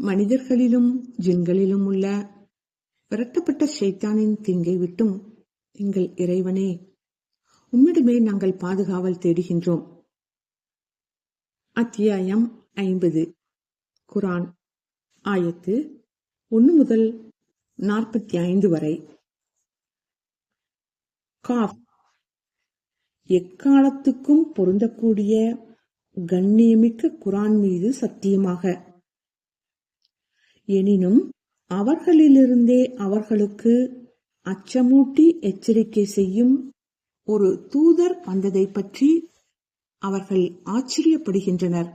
மனிதர்களிலும் ஜின்களிலும் உள்ள விரட்டப்பட்ட ஷைத்தானின் தீங்கை விட்டும் எங்கள் இறைவனே உம்மிடமே நாங்கள் பாதுகாவல் தேடுகின்றோம். அத்தியாயம் ஐம்பது. குரான் ஆயத்து ஒன்று முதல் நாற்பத்தி ஐந்து வரை. காஃப் எக்காலத்துக்கும் பொருந்தக்கூடிய கண்ணியமிக்க குரான் மீது சத்தியமாக. எனினும் அவர்களிலிருந்தே அவர்களுக்கு அச்சமூட்டி எச்சரிக்கை செய்யும் ஒரு தூதர் வந்ததை பற்றி அவர்கள் ஆச்சரியப்படுகின்றனர்.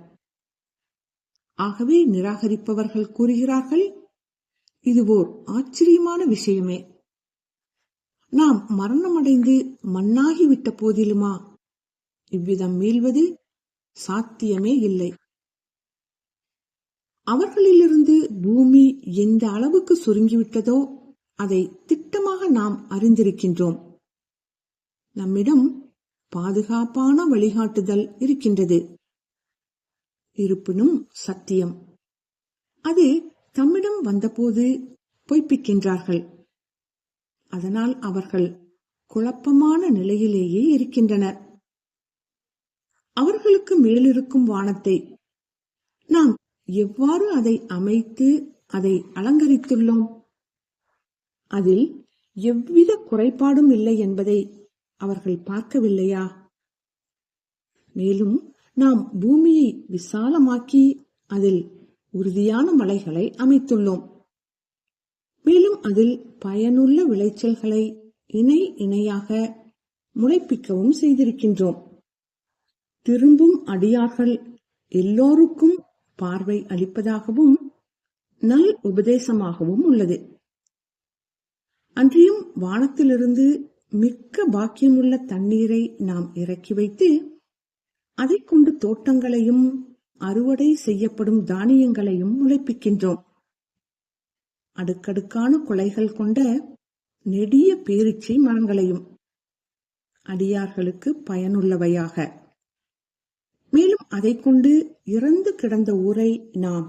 ஆகவே நிராகரிப்பவர்கள் கூறுகிறார்கள் இது ஓர் ஆச்சரியமான விஷயமே. நாம் மரணமடைந்து மண்ணாகிவிட்ட போதிலுமா? இவ்விதம் மீள்வது சாத்தியமே இல்லை. அவர்களிலிருந்து பூமி எந்த அளவுக்கு சுருங்கிவிட்டதோ அதை திட்டமாக நாம் அறிந்திருக்கின்றோம். நம்மிடம் பாதுகாப்பான வழிகாட்டுதல் இருக்கின்றது. இருப்பினும் சத்தியம். அது தம்மிடம் வந்தபோது பொய்ப்பிக்கின்றார்கள். அதனால் அவர்கள் குழப்பமான நிலையிலேயே இருக்கின்றனர். அவர்களுக்கு மேலிருக்கும் வானத்தை நாம் எவ்வாறு அதை அமைத்து அதை அலங்கரித்துள்ளோம்? அதில் எவ்வித குறைபாடும் இல்லை என்பதை அவர்கள் பார்க்கவில்லையா? மேலும் நாம் பூமியை விசாலமாக்கி அதில் உறுதியான மலைகளை அமைத்துள்ளோம். மேலும் அதில் பயனுள்ள விளைச்சல்களை இணை இணையாக முளைப்பிக்கவும் செய்திருக்கின்றோம். திரும்பும் அடியார்கள் எல்லோருக்கும் பார்வை அளிப்பதாகவும் நல் உபதேசமாகவும் உள்ளது. அன்றியும் வானத்திலிருந்து மிக்க பாக்கியமுள்ள தண்ணீரை நாம் இறக்கி வைத்து அதை கொண்டு தோட்டங்களையும் அறுவடை செய்யப்படும் தானியங்களையும் முளைப்பிக்கின்றோம். அடுக்கடுக்கான குலைகள் கொண்ட நெடிய பேரிச்சை மரங்களையும் அடியார்களுக்கு பயனுள்ளவையாக. மேலும் அதை கொண்டு இறந்து கிடந்த ஊரை நாம்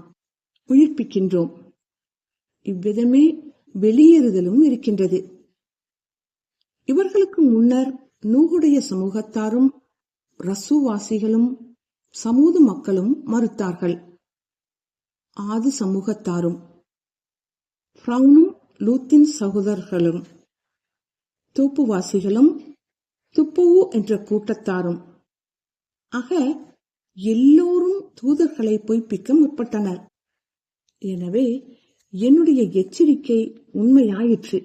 உயிர்ப்பிக்கின்றோம். இவ்விதமே வெளியேறுதலும் இருக்கின்றது. இவர்களுக்கு முன்னர் நூகுடைய சமூகத்தாரும் ரசுவாசிகளும் சமூது மக்களும் மறுத்தார்கள். ஆது சமூகத்தாரும் ஃப்ரௌனும் லூத்தின் சகோதரர்களும் தூப்புவாசிகளும் துப்புவு என்ற கூட்டத்தாரும். ஆக எல்லோரும் தூதர்களை பொய்ப்பிக்க முற்பட்டனர். எனவே என்னுடைய எச்சரிக்கை உண்மையாயிற்று.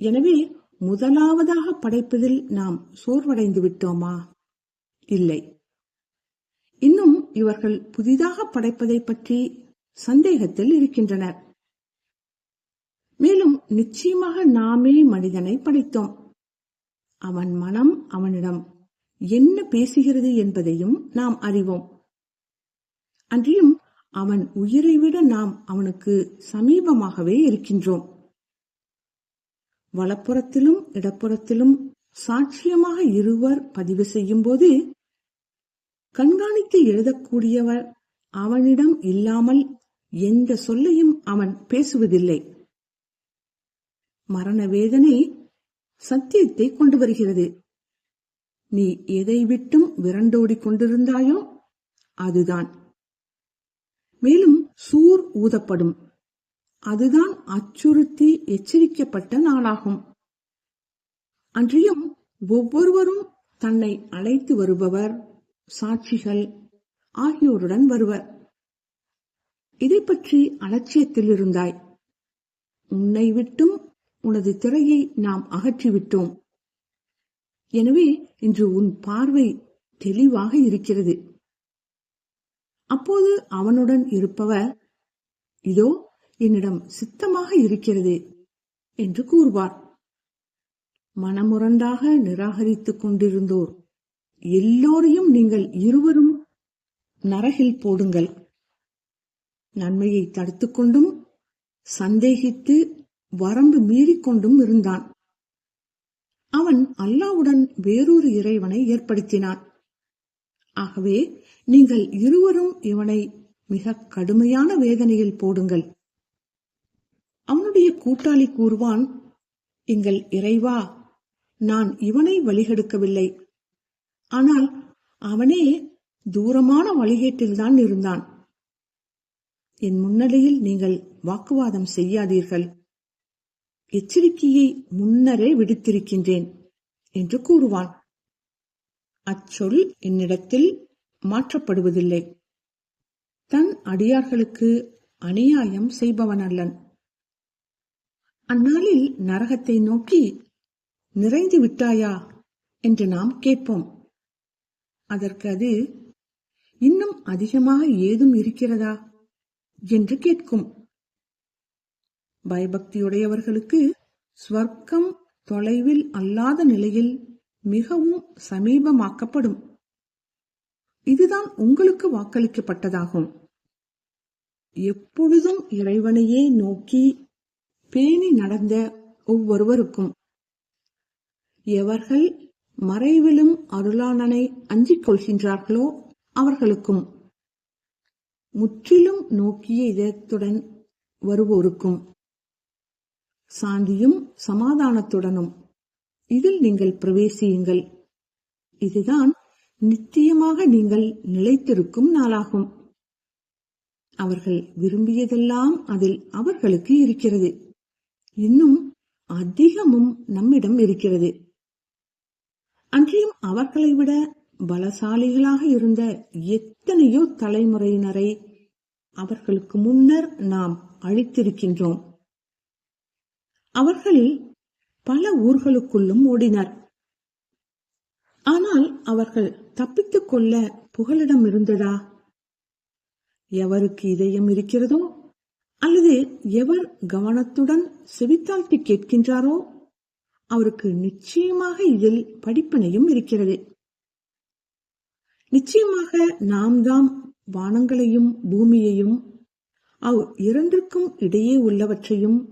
எனவே முதலாவதாக படைப்பதில் நாம் சோர்வடைந்து விட்டோமா? இல்லை. இன்னும் இவர்கள் புதிதாக படைப்பதை பற்றி சந்தேகத்தில் இருக்கின்றனர். மேலும் நிச்சயமாக நாமே மனிதனை படைத்தோம். அவன் மனம் அவனிடம் என்ன பேசுகிறது என்பதையும் நாம் அறிவோம். அன்றியும் அவன் உயிரை விட நாம் அவனுக்கு சமீபமாகவே இருக்கின்றோம். வலப்புறத்திலும் இடப்புறத்திலும் சாட்சியமாக இருவர் பதிவு செய்யும் போது கண்காணித்து எழுதக்கூடியவர் அவனிடம் இல்லாமல் எந்த சொல்லையும் அவன் பேசுவதில்லை. மரண வேதனை சத்தியத்தை கொண்டு வருகிறது. நீ எதை விட்டும் விரண்டோடிக் கொண்டிருந்தாயோ அதுதான். மேலும் சூர் ஊதப்படும். அதுதான் அச்சுறுத்தி எச்சரிக்கப்பட்ட நாளாகும். அன்றியும் ஒவ்வொருவரும் தன்னை அழைத்து வருபவர் சாட்சிகள் ஆகியோருடன் வருவர். இதை பற்றி அலட்சியத்தில் இருந்தாய். உன்னை விட்டும் உனது திரையை நாம் அகற்றிவிட்டோம். எனவே இன்று உன் பார்வை தெளிவாக இருக்கிறது. அப்போது அவனுடன் இருப்பவர் இதோ என்னிடம் சித்தமாக இருக்கிறது என்று கூறுவார். மனமுரண்டாக நிராகரித்துக் கொண்டிருந்தோர் எல்லோரையும் நீங்கள் இருவரும் நரகில் போடுங்கள். நன்மையை தடுத்துக்கொண்டும் சந்தேகித்து வரம்பு மீறிக்கொண்டும் இருந்தான். அவன் அல்லாவுடன் வேறொரு இறைவனை ஏற்படுத்தினான். ஆகவே நீங்கள் இருவரும் இவனை மிக கடுமையான வேதனையில் போடுங்கள். அவனுடைய கூட்டாளி கூறுவான் எங்கள் இறைவா நான் இவனை வழிகெடுக்கவில்லை. ஆனால் அவனே தூரமான வழிகேட்டில்தான் இருந்தான். என் முன்னிலையில் நீங்கள் வாக்குவாதம் செய்யாதீர்கள். எச்சரிக்கையை முன்னரே விடுத்திருக்கின்றேன் என்று கூறுவான் அச்சொல் என்னிடத்தில் மாற்றப்படுவதில்லை. தன் அடியார்களுக்கு அநியாயம் செய்பவன் அல்லன் அந்நாளில் நரகத்தை நோக்கி நிறைந்து விட்டாயா என்று நாம் கேட்போம். அதற்கு அது இன்னும் அதிகமாக ஏதும் இருக்கிறதா? என்று கேட்கும். பயபக்தியுடையவர்களுக்கு ஸ்வர்க்கம் தொலைவில் அல்லாத நிலையில் மிகவும் சமீபமாக்கப்படும். இதுதான் உங்களுக்கு வாக்களிக்கப்பட்டதாகும். எப்பொழுதும் இறைவனையே நோக்கி பேணி நடந்த ஒவ்வொருவருக்கும். எவர்கள் மறைவிலும் அருளானனை அஞ்சிக் கொள்கின்றார்களோ அவர்களுக்கும். முற்றிலும் நோக்கிய இதயத்துடன் வருவோருக்கும். சாந்தியும் சமாதானத்துடனும். இதில் நீங்கள் பிரவேசியுங்கள். இதுதான் நிச்சயமாக நீங்கள் நிலைத்திருக்கும் நாளாகும். அவர்கள் விரும்பியதெல்லாம் அதில் அவர்களுக்கு இருக்கிறது. இன்னும் அதிகமும் நம்மிடம் இருக்கிறது. அன்றியும் அவர்களை விட பலசாலிகளாக இருந்த எத்தனையோ தலைமுறையினரை அவர்களுக்கு முன்னர் நாம் அழித்திருக்கின்றோம். அவர்கள் பல ஊர்களுக்குள்ளும் ஓடினர். ஆனால் அவர்கள் தப்பித்துக் கொள்ள புகலிடம் இருந்ததா? எவருக்கு இதயம் இருக்கிறதோ அல்லது எவர் கவனத்துடன் செவித்தாழ்த்தி கேட்கின்றாரோ அவருக்கு நிச்சயமாக இதில் படிப்பினையும் இருக்கிறது. நிச்சயமாக நாம் தாம் வானங்களையும் பூமியையும் அவ் இரண்டிற்கும் இடையே உள்ளவற்றையும்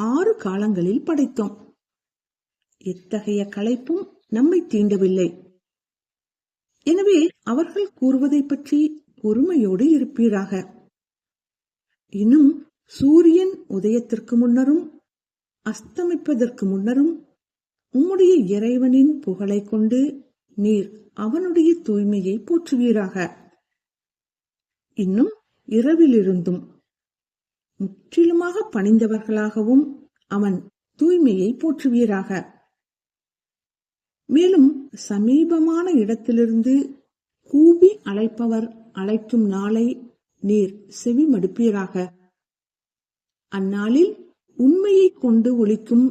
ஆறு காலங்களில் படைத்தோம். எத்தகைய களைப்பும் நம்மை தீண்டவில்லை. எனவே அவர்கள் கூறுவதை பற்றி பொறுமையோடு இருப்பீராக. இன்னும் சூரியன் உதயத்திற்கு முன்னரும் அஸ்தமிப்பதற்கு முன்னரும் உம்முடைய இறைவனின் புகழைக் கொண்டு நீர் அவனுடைய தூய்மையை போற்றுவீராக. இன்னும் இரவிலிருந்தும் முற்றிலுமாக பணிந்தவர்களாகவும் அவன் தூய்மையை போற்றுவீராக. மேலும் சமீபமான இடத்திலிருந்து கூபி அழைப்பவர் அழைக்கும் நாளை நீர் செவி மடுப்பீராக. அந்நாளில் உண்மையைக் கொண்டு ஒழிக்கும்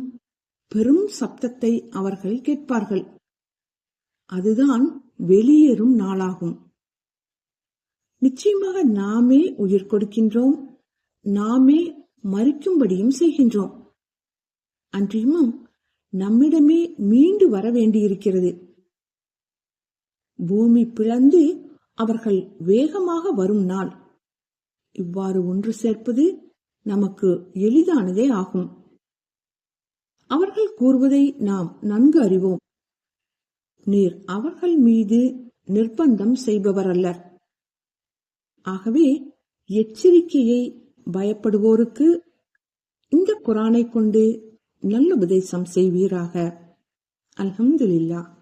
பெரும் சப்தத்தை அவர்கள் கேட்பார்கள். அதுதான் வெளியேறும் நாளாகும். நிச்சயமாக நாமே உயிர் கொடுக்கின்றோம். நாமே மறிக்கும்படியும் செய்கின்றோம். அன்றியும் நம்மிடமே மீண்டு வர வேண்டியிருக்கிறது. பூமி பிளந்து அவர்கள் வேகமாக வரும் நாள். இவ்வாறு ஒன்று சேர்ப்பது நமக்கு எளிதானதே ஆகும். அவர்கள் கூறுவதை நாம் நன்கு அறிவோம். நீர் அவர்கள் மீது நிர்பந்தம் செய்பவர் அல்லர் ஆகவே எச்சரிக்கையை பயப்படுவோருக்கு இந்த குரானை கொண்டு நல்ல உபதேசம் செய்வீராக. அல்ஹம்துலில்லா